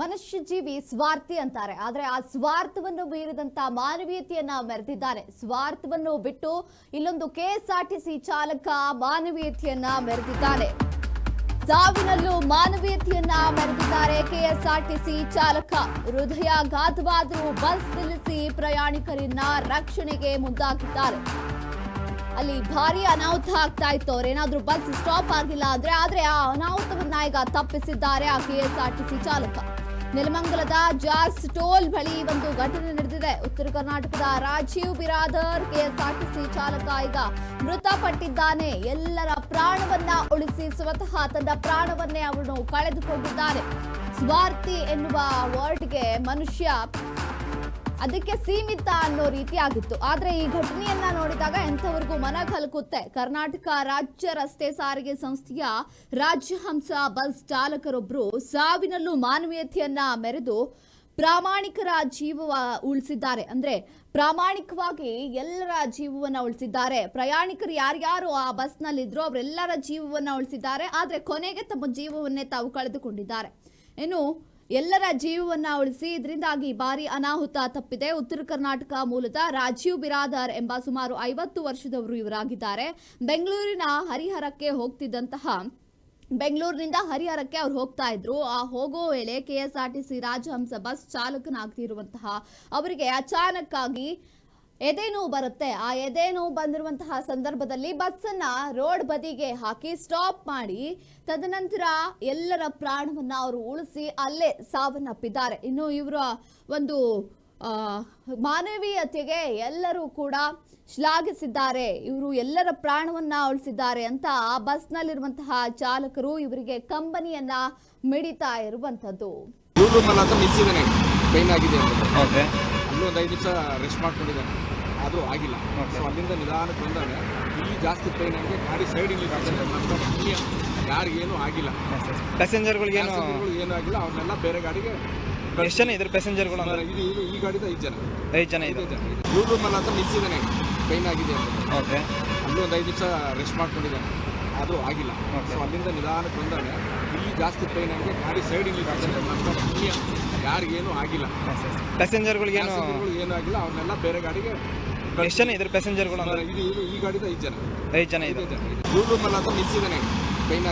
ಮನುಷ್ಯ ಜೀವಿ ಸ್ವಾರ್ಥಿ ಅಂತಾರೆ. ಆದ್ರೆ ಆ ಸ್ವಾರ್ಥವನ್ನು ಮೀರಿದಂತ ಮಾನವೀಯತೆಯನ್ನ ಮೆರೆದಿದ್ದಾರೆ ಸ್ವಾರ್ಥವನ್ನು ಬಿಟ್ಟು ಇಲ್ಲೊಂದು ಕೆಎಸ್ಆರ್ಟಿಸಿ ಚಾಲಕ ಮಾನವೀಯತೆಯನ್ನ ಮೆರೆದಿದ್ದಾನೆ. ಸಾವಿನಲ್ಲೂ ಮಾನವೀಯತೆಯನ್ನ ಮೆರೆದಿದ್ದಾರೆ ಕೆಎಸ್ಆರ್ಟಿಸಿ ಚಾಲಕ. ಹೃದಯಾಘಾತವಾದರೂ ಬಸ್ ನಿಲ್ಲಿಸಿ ಪ್ರಯಾಣಿಕರನ್ನ ರಕ್ಷಣೆಗೆ ಮುಂದಾಗಿದ್ದಾರೆ. ಅಲ್ಲಿ ಭಾರಿ ಅನಾಹುತ ಆಗ್ತಾ ಇತ್ತು. ಅವ್ರೇನಾದ್ರೂ ಬಸ್ ಸ್ಟಾಪ್ ಆಗಿಲ್ಲ ಅಂದ್ರೆ ಆದ್ರೆ ಆ ಅನಾಹುತವನ್ನ ಈಗ ತಪ್ಪಿಸಿದ್ದಾರೆ ಆ ಕೆಎಸ್ಆರ್ಟಿಸಿ ಚಾಲಕ. ನೆಲಮಂಗಲದ ಜಾಸ್ ಟೋಲ್ ಬಳಿ ಒಂದು ಘಟನೆ ನಡೆದಿದೆ. ಉತ್ತರ ಕರ್ನಾಟಕದ ರಾಜೀವ್ ಬಿರಾದರ್ ಕೆಎಸ್ಆರ್ಟಿಸಿ ಚಾಲಕ ಈಗ ಮೃತಪಟ್ಟಿದ್ದಾನೆ. ಎಲ್ಲರ ಪ್ರಾಣವನ್ನ ಉಳಿಸಿ ಸ್ವತಃ ತನ್ನ ಪ್ರಾಣವನ್ನೇ ಅವನು ಕಳೆದುಕೊಂಡಿದ್ದಾನೆ. ಸ್ವಾರ್ಥಿ ಎನ್ನುವ ವರ್ಡ್ಗೆ ಮನುಷ್ಯ ಅದಕ್ಕೆ ಸೀಮಿತ ಅನ್ನೋ ರೀತಿ ಆಗಿತ್ತು. ಆದ್ರೆ ಈ ಘಟನೆಯನ್ನ ನೋಡಿದಾಗ ಎಂಥವ್ರಿಗೂ ಮನ ಕಲಕುತ್ತೆ. ಕರ್ನಾಟಕ ರಾಜ್ಯ ರಸ್ತೆ ಸಾರಿಗೆ ಸಂಸ್ಥೆಯ ರಾಜ್ಯಹಂಸ ಬಸ್ ಚಾಲಕರೊಬ್ಬರು ಸಾವಿನಲ್ಲೂ ಮಾನವೀಯತೆಯನ್ನ ಮೆರೆದು ಪ್ರಾಮಾಣಿಕರ ಜೀವ ಉಳಿಸಿದ್ದಾರೆ. ಅಂದ್ರೆ ಪ್ರಾಮಾಣಿಕವಾಗಿ ಎಲ್ಲರ ಜೀವವನ್ನ ಉಳಿಸಿದ್ದಾರೆ. ಪ್ರಯಾಣಿಕರು ಯಾರ್ಯಾರು ಆ ಬಸ್ನಲ್ಲಿದ್ರು ಅವರೆಲ್ಲರ ಜೀವವನ್ನ ಉಳಿಸಿದ್ದಾರೆ. ಆದ್ರೆ ಕೊನೆಗೆ ತಮ್ಮ ಜೀವವನ್ನೇ ತಾವು ಕಳೆದುಕೊಂಡಿದ್ದಾರೆ. ಇನ್ನು ಎಲ್ಲರ ಜೀವವನ್ನ ಉಳಿಸಿ ಇದರಿಂದಾಗಿ ಭಾರಿ ಅನಾಹುತ ತಪ್ಪಿದೆ. ಉತ್ತರ ಕರ್ನಾಟಕ ಮೂಲದ ರಾಜೀವ್ ಬಿರಾದರ್ ಎಂಬ ಸುಮಾರು ಐವತ್ತು ವರ್ಷದವರು ಇವರಾಗಿದ್ದಾರೆ. ಬೆಂಗಳೂರಿನ ಹರಿಹರಕ್ಕೆ ಹೋಗ್ತಿದ್ದಂತಹ, ಬೆಂಗಳೂರಿನಿಂದ ಹರಿಹರಕ್ಕೆ ಅವ್ರು ಹೋಗ್ತಾ ಇದ್ರು. ಆ ಹೋಗೋ ವೇಳೆ ಕೆಎಸ್ಆರ್ಟಿಸಿ ರಾಜಹಂಸ ಬಸ್ ಚಾಲಕನಾಗ್ತಿರುವಂತಹ ಅವರಿಗೆ ಅಚಾನಕ್ ಆಗಿ ಎದೆ ನೋವು ಬರುತ್ತೆ. ಆ ಎದೆ ನೋವು ಬಂದಿರುವಂತಹ ಸಂದರ್ಭದಲ್ಲಿ ಬಸ್ಸನ್ನ ರೋಡ್ ಬದಿಗೆ ಹಾಕಿ ಸ್ಟಾಪ್ ಮಾಡಿ ತದನಂತರ ಎಲ್ಲರ ಪ್ರಾಣವನ್ನ ಅವರು ಉಳಿಸಿ ಅಲ್ಲೇ ಸಾವನ್ನಪ್ಪಿದ್ದಾರೆ. ಇನ್ನು ಇವರ ಒಂದು ಮಾನವೀಯತೆಗೆ ಎಲ್ಲರೂ ಕೂಡ ಶ್ಲಾಘಿಸಿದ್ದಾರೆ. ಇವರು ಎಲ್ಲರ ಪ್ರಾಣವನ್ನ ಉಳಿಸಿದ್ದಾರೆ ಅಂತ ಆ ಬಸ್ನಲ್ಲಿರುವಂತಹ ಚಾಲಕರು ಇವರಿಗೆ ಕಂಬನಿಯನ್ನ ಮಿಡಿತಾ ಇರುವಂತದ್ದು ಅಲ್ಲೂ ಒಂದು ಐದು ನಿಮಿಷ ರೆಸ್ಟ್ ಮಾಡ್ಕೊಂಡಿದ್ದಾನೆ ಆದರೂ ಆಗಿಲ್ಲ. ಸೊ ಅಲ್ಲಿಂದ ನಿಧಾನಕ್ಕೆ ಬಂದಾನೆ ಇಲ್ಲಿ ಜಾಸ್ತಿ ಪೈನ್ ಆಗಿದೆ ಗಾಡಿ ಸೈಡಿಗೆ ಯಾರಿಗೇನು ಆಗಿಲ್ಲ. ಪ್ಯಾಸೆಂಜರ್ಗಳಿಗೇನು ಏನು ಏನು ಆಗಿಲ್ಲ. ಅವನ್ನೆಲ್ಲ ಬೇರೆ ಗಾಡಿಗೆ ಎಷ್ಟು ಜನ ಇದ್ರ ಪ್ಯಾಸೆಂಜರ್ಗಳು ಅಂದ್ರೆ? ಇದು ಇದು ಈ ಗಾಡಿದ ಐದು ಜನ. ಐದು ಜನ ಇದೆ ಐದು ಜನ. ರೂಮಲ್ಲಿ ಅಂತ ನಿಲ್ಸಿದ್ದಾನೆ. ಪೈನ್ ಆಗಿದೆ ಅಂತ. ಓಕೆ ಅಲ್ಲೂ ಒಂದು ಐದು ನಿಮಿಷ ರೆಸ್ಟ್ ಮಾಡ್ಕೊಂಡಿದ್ದಾನೆ. ಆದರೂ ಆಗಿಲ್ಲ. ಸೊ ಅಲ್ಲಿಂದ ನಿಧಾನಕ್ಕೆ ಬಂದಾಗ ಇಲ್ಲಿ ಜಾಸ್ತಿ ಪೈನ್ ಆಗಿದೆ ಗಾಡಿ ಸೈಡಿಗೆ ಯಾರಿಗೇನು ಆಗಿಲ್ಲ. ಪ್ಯಾಸೆಂಜರ್ಗಳಿಗೆ ಏನು ಏನೂ ಆಗಿಲ್ಲ. ಅವನ್ನೆಲ್ಲ ಬೇರೆ ಗಾಡಿಗೆ ಎಷ್ಟು ಜನ ಇದ್ರ ಪ್ಯಾಸೆಂಜರ್ಗಳು ಇದು ಈ ಗಾಡಿದ ಐದು ಜನ. ಐದು ಜನ ಇದೆ ಐದು ಜನ. ಬ್ಲೂ ರೂಮಲ್ಲಿ ಅಂತ ನಿಲ್ಸಿದ್ದಾನೆ. ಪೈನ್